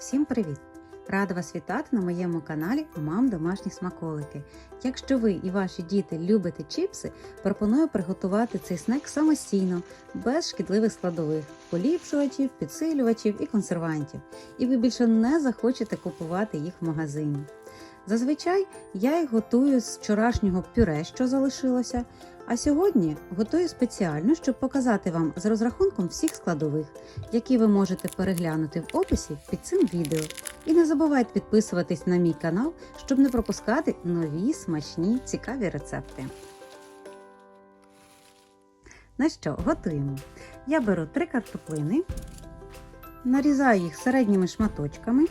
Всім привіт! Рада вас вітати на моєму каналі Мам Домашні смаколики. Якщо ви і ваші діти любите чіпси, пропоную приготувати цей снек самостійно, без шкідливих складових, поліпшувачів, підсилювачів і консервантів. І ви більше не захочете купувати їх в магазині. Зазвичай я їх готую з вчорашнього пюре, що залишилося. А сьогодні готую спеціально, щоб показати вам з розрахунком всіх складових, які ви можете переглянути в описі під цим відео. І не забувайте підписуватись на мій канал, щоб не пропускати нові смачні цікаві рецепти. На що, готуємо. Я беру три картоплини, нарізаю їх середніми шматочками.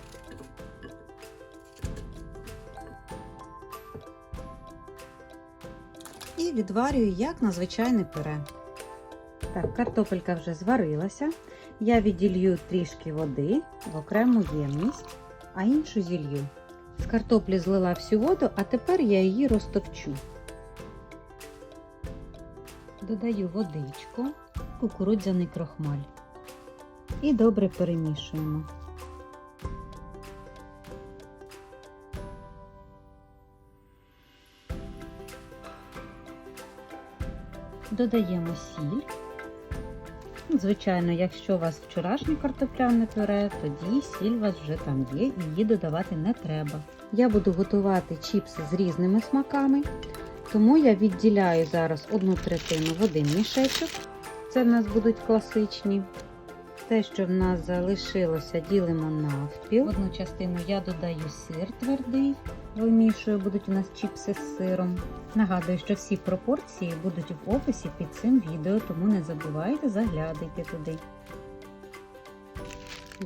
І відварюю як на звичайне пюре. Так, картопелька вже зварилася. Я відділю трішки води в окрему ємність, а іншу зілью. З картоплі злила всю воду, а тепер я її розтопчу. Додаю водичку, кукурудзяний крохмаль. І добре перемішуємо. Додаємо сіль. Звичайно, якщо у вас вчорашнє картопляне пюре, тоді сіль у вас вже там є і її додавати не треба. Я буду готувати чіпси з різними смаками, тому я відділяю зараз одну третину в один мішечок. Це в нас будуть класичні. Те, що в нас залишилося, ділимо навпіл. Одну частину я додаю сир твердий, вимішую, будуть у нас чіпси з сиром. Нагадую, що всі пропорції будуть в описі під цим відео, тому не забувайте заглядайте туди.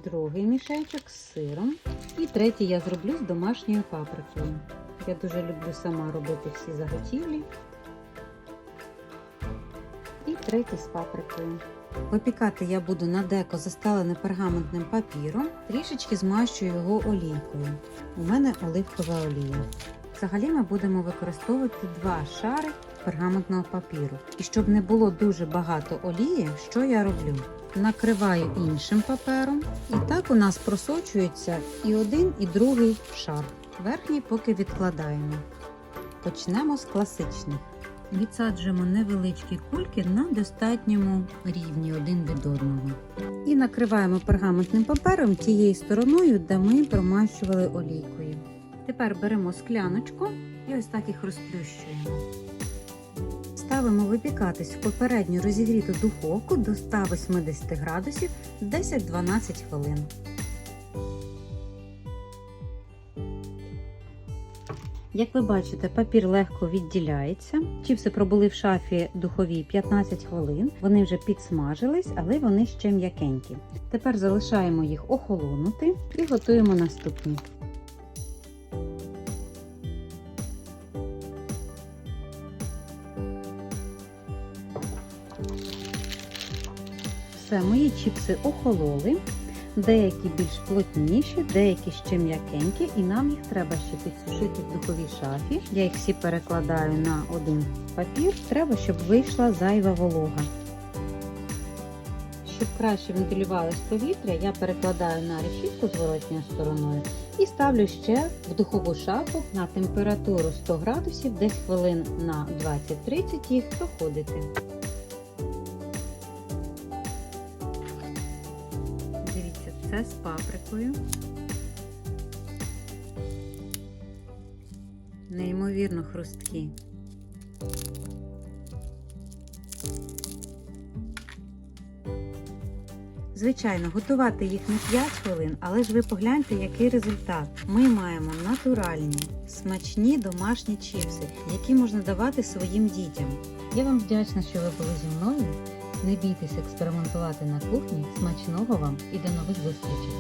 Другий мішечок з сиром. І третій я зроблю з домашньою паприкою. Я дуже люблю сама робити всі заготівлі. І третій з паприкою. Випікати я буду на деко застелене пергаментним папіром, трішечки змащую його олійкою. У мене оливкова олія. Взагалі ми будемо використовувати два шари пергаментного папіру. І щоб не було дуже багато олії, що я роблю? Накриваю іншим папером, і так у нас просочується і один, і другий шар. Верхній поки відкладаємо. Почнемо з класичних. Відсаджуємо невеличкі кульки на достатньому рівні один від одного. І накриваємо пергаментним папером тією стороною, де ми промащували олійкою. Тепер беремо скляночку і ось так їх розплющуємо. Ставимо випікатись в попередньо розігріту духовку до 180 градусів 10-12 хвилин. Як ви бачите, папір легко відділяється. Чіпси пробули в шафі духовій 15 хвилин. Вони вже підсмажились, але вони ще м'якенькі. Тепер залишаємо їх охолонути і готуємо наступні. Все, мої чіпси охололи. Деякі більш плотніші, деякі ще м'якенькі, і нам їх треба ще підсушити в духовій шафі. Я їх всі перекладаю на один папір. Треба, щоб вийшла зайва волога. Щоб краще вентилювалось повітря, я перекладаю на решітку зворотньою стороною і ставлю ще в духову шафу на температуру 100 градусів, десь хвилин на 20-30 їх проходити. Дивіться, це з паприкою. Неймовірно хрусткі. Звичайно, готувати їх не 5 хвилин, але ж ви погляньте, який результат. Ми маємо натуральні, смачні домашні чіпси, які можна давати своїм дітям. Я вам вдячна, що ви були зі мною. Не бійтесь експериментувати на кухні. Смачного вам і до нових зустрічей!